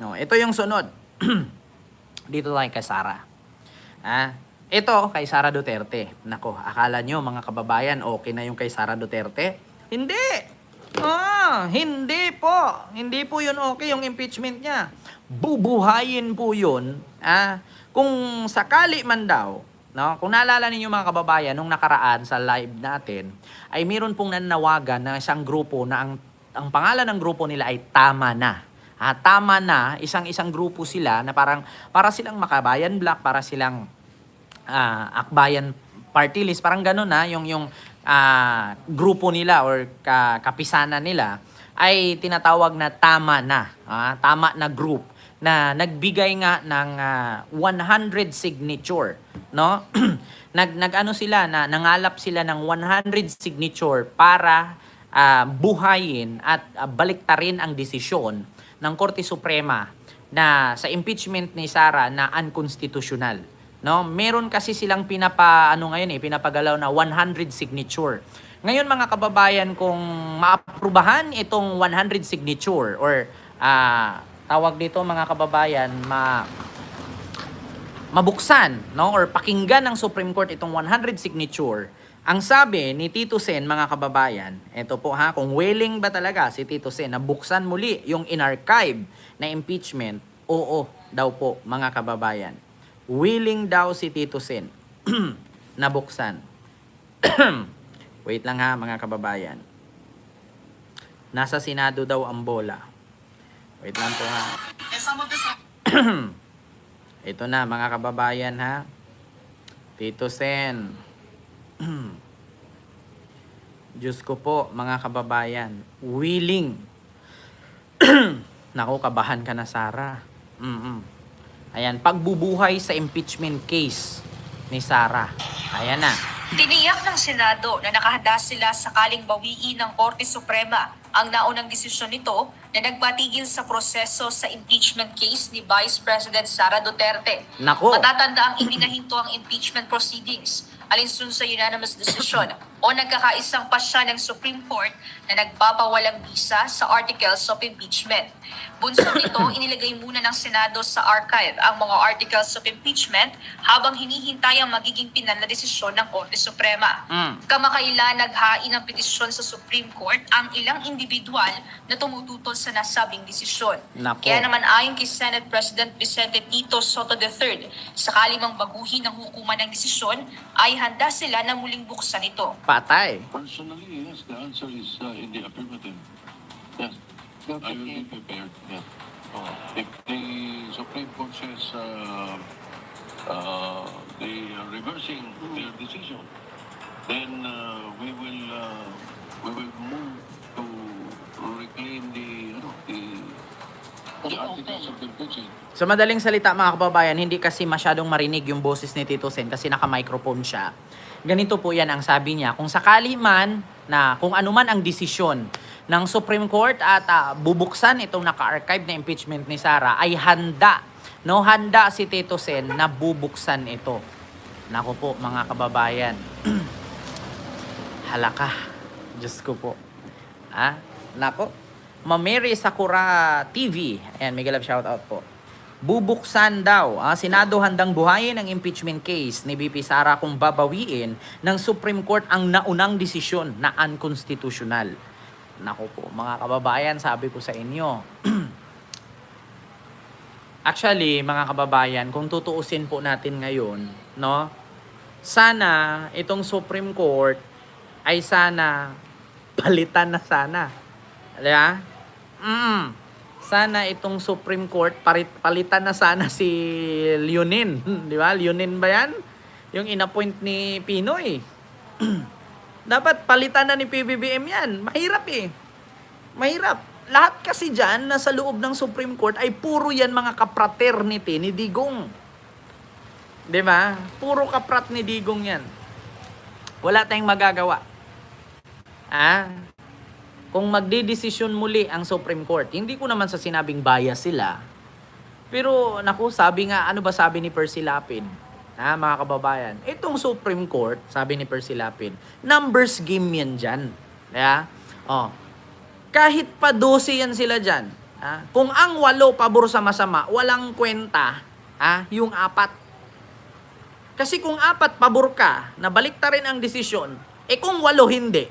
No, ito yung sunod. Dito tayo kay Sara. Ah, ito kay Sara Duterte. Nako, akala nyo mga kababayan, okay na yung kay Sara Duterte? Hindi! Ah, hindi po. Hindi po yun okay yung impeachment niya. Bubuhayin po yun. Ah, kung sakali man daw, no, kung naalala ninyo mga kababayan, nung nakaraan sa live natin, ay meron pong nanawagan na isang grupo na ang, ang pangalan ng grupo nila ay Tama Na. Ah, tama na, isang-isang grupo sila na parang para silang makabayan black, para silang ah, akbayan party list, parang gano'n na yung yung ah, grupo nila or ka, kapisana nila ay tinatawag na tama na, ah, tama na group na nagbigay nga ng ah, 100 signature, no? nag nag-ano sila na nangalap sila ng 100 signature para ah, buhayin at ah, baliktarin ang desisyon ng Korte Suprema na sa impeachment ni Sara na unconstitutional. No, meron kasi silang pinapa ano ngayon eh, pinapagalaw na 100 signature. Ngayon mga kababayan, kung maaprubahan itong 100 signature or ah, tawag dito mga kababayan, ma mabuksan no or pakinggan ng Supreme Court itong 100 signature ang sabi ni Tito Sen mga kababayan eto po ha kung willing ba talaga si Tito Sen na buksan muli yung inarchive na impeachment oo daw po mga kababayan. Willing daw si Tito Sen na buksan. Wait lang ha mga kababayan. Nasa Senado daw ang bola. Wait lang po ha. Ito na mga kababayan ha. Tito Sen. Diyos ko po mga kababayan. Willing. Naku, kabahan ka na Sara. Mm-mm. Ayan, pagbubuhay sa impeachment case ni Sara. Ayan na. Tiniyak ng Senado na nakahanda sila sakaling bawiin ng Korte Suprema ang naunang desisyon nito na nagpatigil sa proseso sa impeachment case ni Vice President Sara Duterte. Nako. Matatanda ang ibinahinto ang impeachment proceedings alinsun sa unanimous decision o nagkakaisang pasya ng Supreme Court na nagpapawalang bisa sa articles of impeachment. Bunsod nito, inilagay muna ng Senado sa archive ang mga articles of impeachment habang hinihintay ang magiging pinal na desisyon ng Korte Suprema. Mm. Kamakailan naghain ng petisyon sa Supreme Court ang ilang individual na tumututol sa nasabing desisyon. Nako. Kaya naman ayon kay Senate President Vicente Tito Soto III, sakali mang baguhin ng hukuman ng desisyon, ay handa sila na muling buksan ito. Patay. Personally, yes, the answer is uh, in the affirmative. Yes, I will be prepared. Yes. Uh, if the Supreme Court says uh, uh, they are reversing their decision, then uh, we will uh, we will move to reclaim the ano, the, the articles of impeachment. Sa madaling salita mga kababayan, hindi kasi masyadong marinig yung boses ni Tito Sen kasi naka-microphone siya. Ganito po yan ang sabi niya. Kung sakali man na kung ano man ang desisyon ng Supreme Court at ah, bubuksan itong naka-archive na impeachment ni Sara ay handa. No, handa si Tito Sen na bubuksan ito. Nako po mga kababayan. Halaka. Diyos ko po. Ah, nako. Mamiri Sakura TV. Ayan, mega love shoutout po. Bubuksan daw. Ah, Senado handang buhayin ang impeachment case ni BP Sara kung babawiin ng Supreme Court ang naunang desisyon na unconstitutional. Nako po, mga kababayan, sabi ko sa inyo. Actually, mga kababayan, kung tutuusin po natin ngayon, no? Sana itong Supreme Court ay sana palitan na sana. Di ba? Mm. Sana itong Supreme Court palitan na sana si Leonin. Di ba? Leonin ba yan? Yung inappoint ni Pinoy. Dapat palitan na ni PBBM yan. Mahirap eh. Mahirap. Lahat kasi dyan na sa loob ng Supreme Court ay puro yan mga kapraternity ni Digong. Di ba? Puro kaprat ni Digong yan. Wala tayong magagawa. Ah, kung magdidesisyon muli ang Supreme Court, hindi ko naman sa sinabing bias sila. Pero naku, sabi nga, ano ba sabi ni Percy Lapid? Ha, mga kababayan, itong Supreme Court, sabi ni Percy Lapid, numbers game yan dyan. Kaya, oh, kahit pa 12 yan sila dyan, Ah, kung ang walo pabor sa masama, walang kwenta ah, yung apat. Kasi kung apat pabor ka, nabalik ta rin ang desisyon, eh kung walo hindi,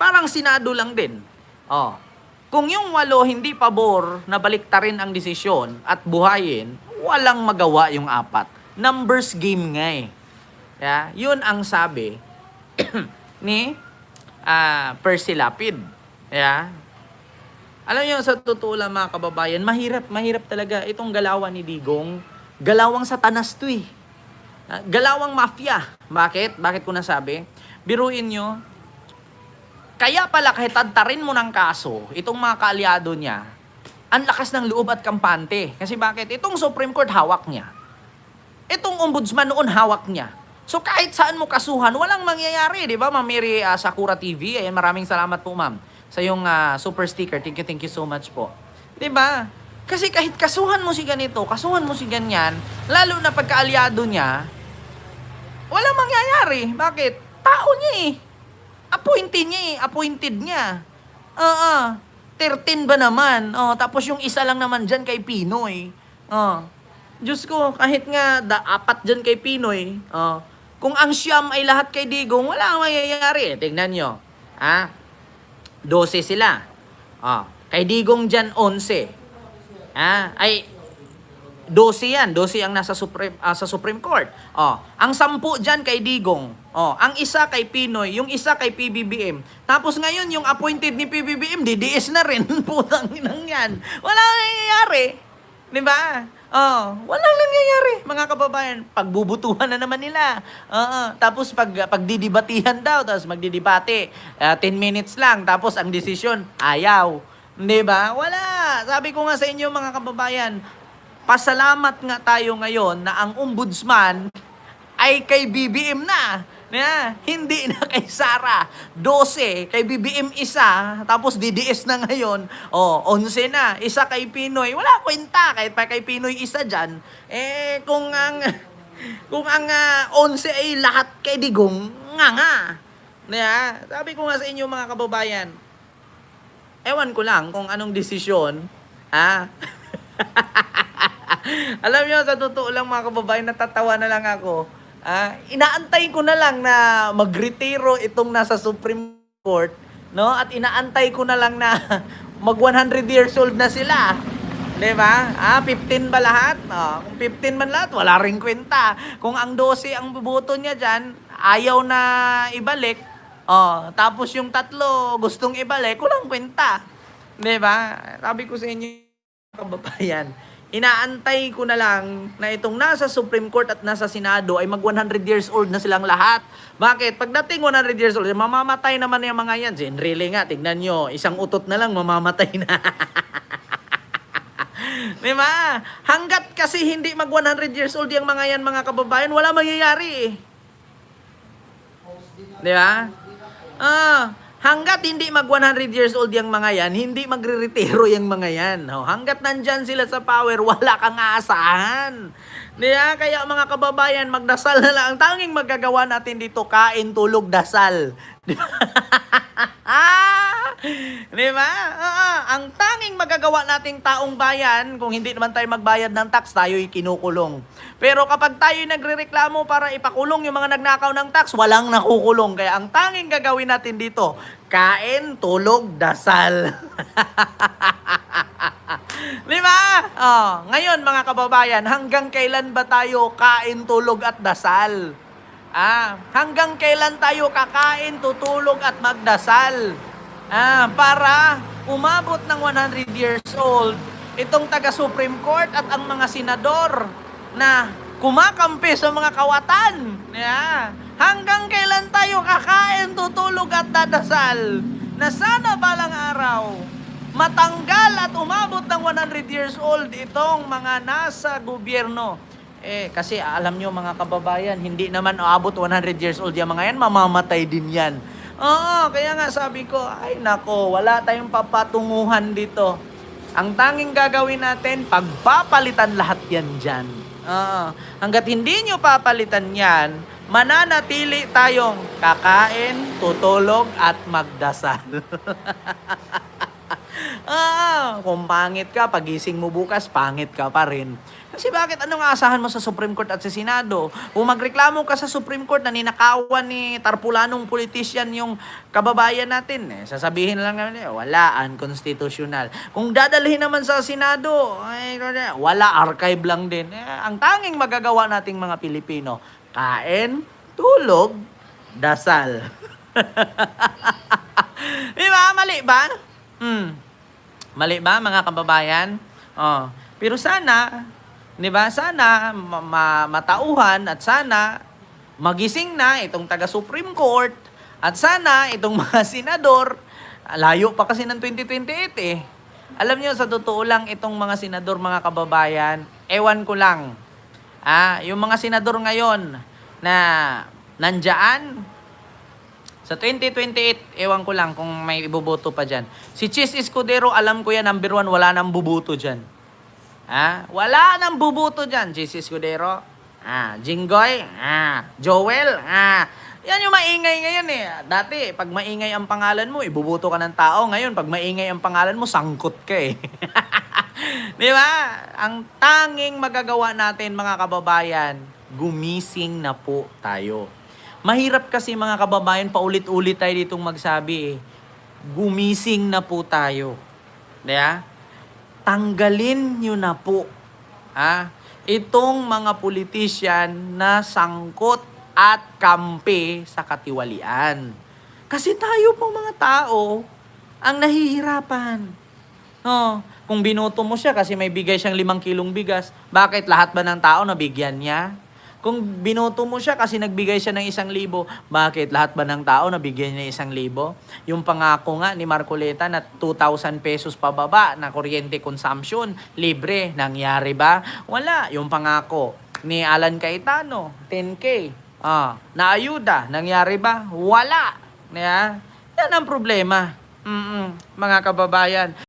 parang sinado lang din. Oh. Kung yung walo hindi pabor, nabalik ta rin ang desisyon at buhayin, walang magawa yung apat. Numbers game nga eh. Yeah, yun ang sabi ni ah Percy Lapid. Yeah. Alam niyo sa totoo lang mga kababayan, mahirap, mahirap talaga itong galawan ni Digong. Galawang satanas to eh. Ah, Galawang mafia. Bakit? Bakit ko nasabi? Biruin nyo, kaya pala kahit tadtarin mo ng kaso, itong mga kaalyado niya, ang lakas ng loob at kampante. Kasi bakit? Itong Supreme Court hawak niya. Itong ombudsman noon hawak niya. So kahit saan mo kasuhan, walang mangyayari, di ba? Ma'am Mary ah, Sakura TV, ayan, maraming salamat po ma'am sa yung ah, super sticker. Thank you, thank you so much po. Di ba? Kasi kahit kasuhan mo si ganito, kasuhan mo si ganyan, lalo na pagkaalyado niya, walang mangyayari. Bakit? Tao niya eh. Appointed niya eh. Appointed niya. Oo. 13 ba naman? Oh, tapos yung isa lang naman dyan kay Pinoy. Oh. Diyos ko, kahit nga da, apat dyan kay Pinoy, oh, kung ang siyam ay lahat kay Digong, wala mangyayari. Tignan nyo. Ha? 12 sila. Oh, kay Digong dyan 11. Ah, ay 12 yan, 12 ang nasa Supreme ah, sa Supreme Court. Oh, ang 10 diyan kay Digong. Oh, ang isa kay Pinoy, yung isa kay PBBM. Tapos ngayon yung appointed ni PBBM, DDS na rin. Putang inang yan. Wala nang nangyayari. 'Di ba? Oh, walang nangyayari, mga kababayan. Pagbubutuhan na naman nila. Oo. Tapos pag pagdidibatihan daw, tapos magdidebate, ah, 10 minutes lang, tapos ang desisyon, ayaw. 'Di ba? Wala. Sabi ko nga sa inyo mga kababayan, pasalamat nga tayo ngayon na ang ombudsman ay kay BBM na. Na, hindi na kay Sara. 12, kay BBM isa, tapos DDS na ngayon. O, 11 na. Isa kay Pinoy. Wala kwenta, kahit pa kay Pinoy isa dyan. Eh, kung ang, kung ang ah, 11 ay lahat kay Digong, nga nga. Na, sabi ko nga sa inyo mga kababayan, ewan ko lang kung anong desisyon, ha? Alam niyo, sa totoo lang mga kababayan, natatawa na lang ako. Ah, inaantay ko na lang na magretiro itong nasa Supreme Court, no? At inaantay ko na lang na mag 100 years old na sila. 'Di ba? Ah, 15 ba lahat? Oh, kung 15 man lahat, wala ring kwenta. Kung ang 12 ang buboto niya diyan, ayaw na ibalik. Oh, tapos yung tatlo gustong ibalik, walang kwenta. 'Di ba? Sabi ko sa inyo, kababayan, inaantay ko na lang na itong nasa Supreme Court at nasa Senado ay mag 100 years old na silang lahat. Bakit? Pagdating 100 years old, mamamatay naman yung mga yan. Really nga, tignan nyo, isang utot na lang mamamatay na. Di ba? Hanggat kasi hindi mag 100 years old yung mga yan, mga kababayan, wala mangyayari. Di ba? Ah, hanggat hindi mag 100 years old yung mga yan, hindi magre-retiro yung mga yan. Oh, hanggat nandyan sila sa power, wala kang aasahan. Di ba? Kaya mga kababayan, magdasal na lang. Ang tanging magagawa natin dito, kain, tulog, dasal. Di ba? Di ba? Oo, ang tanging magagawa nating taong bayan, kung hindi naman tayo magbayad ng tax, tayo'y kinukulong. Pero kapag tayo'y nagrereklamo para ipakulong yung mga nagnakaw ng tax, walang nakukulong. Kaya ang tanging gagawin natin dito, kain, tulog, dasal. Di ba? Oh, ngayon mga kababayan, hanggang kailan ba tayo kain, tulog at dasal? Ah, hanggang kailan tayo kakain, tutulog at magdasal? Ah, para umabot ng 100 years old itong taga Supreme Court at ang mga senador na kumakampi sa mga kawatan. Yeah. Hanggang kailan tayo kakain, tutulog at dadasal? Na sana balang araw matanggal at umabot ng 100 years old itong mga nasa gobyerno. Eh, kasi alam nyo mga kababayan, hindi naman aabot 100 years old yung mga yan, mamamatay din yan. Oo, kaya nga sabi ko, ay nako, wala tayong papatunguhan dito. Ang tanging gagawin natin, pagpapalitan lahat yan dyan. Oo, hanggat hindi nyo papalitan yan, mananatili tayong kakain, tutulog, at magdasal. ah, kung pangit ka, pagising mo bukas, pangit ka pa rin. Kasi bakit anong aasahan mo sa Supreme Court at sa Senado? Kung magreklamo ka sa Supreme Court na ninakawan ni tarpulanong politician yung kababayan natin, eh, sasabihin lang naman, eh, wala, unconstitutional. Kung dadalhin naman sa Senado, ay, wala, archive lang din. Eh, ang tanging magagawa nating mga Pilipino, kain, tulog, dasal. Di ba? Mali ba? Hmm. Mali ba, mga kababayan? Oh. Pero sana, di ba, sana ma- ma- matauhan at sana magising na itong taga Supreme Court at sana itong mga senador, layo pa kasi ng 2028 eh. Alam niyo sa totoo lang itong mga senador, mga kababayan, ewan ko lang. Ah, yung mga senador ngayon na nandyan, sa 2028, ewan ko lang kung may iboboto pa dyan. Si Chis Escudero, alam ko yan, number one, wala nang buboto dyan. Ha? Wala nang buboto dyan, Chis Escudero. Ah, Jinggoy, ah, Joel, ah. Yan yung maingay ngayon eh. Dati, pag maingay ang pangalan mo, ibuboto ka ng tao. Ngayon, pag maingay ang pangalan mo, sangkot ka eh. Di ba? Ang tanging magagawa natin mga kababayan, gumising na po tayo. Mahirap kasi mga kababayan, paulit-ulit tayo ditong magsabi eh. Gumising na po tayo. Di ba? Tanggalin nyo na po. Ha? Itong mga politician na sangkot at kampe sa katiwalian. Kasi tayo pong mga tao ang nahihirapan. No, kung binoto mo siya kasi may bigay siyang limang kilong bigas, bakit lahat ba ng tao nabigyan niya? Kung binoto mo siya kasi nagbigay siya ng isang libo, bakit lahat ba ng tao nabigyan niya isang libo? Yung pangako nga ni Marcoleta na 2,000 pesos pababa na kuryente consumption, libre, nangyari ba? Wala. Yung pangako ni Alan Cayetano, 10K, ah, na ayuda, nangyari ba? Wala. Yeah? Yan ang problema. Mm-mm, mga kababayan.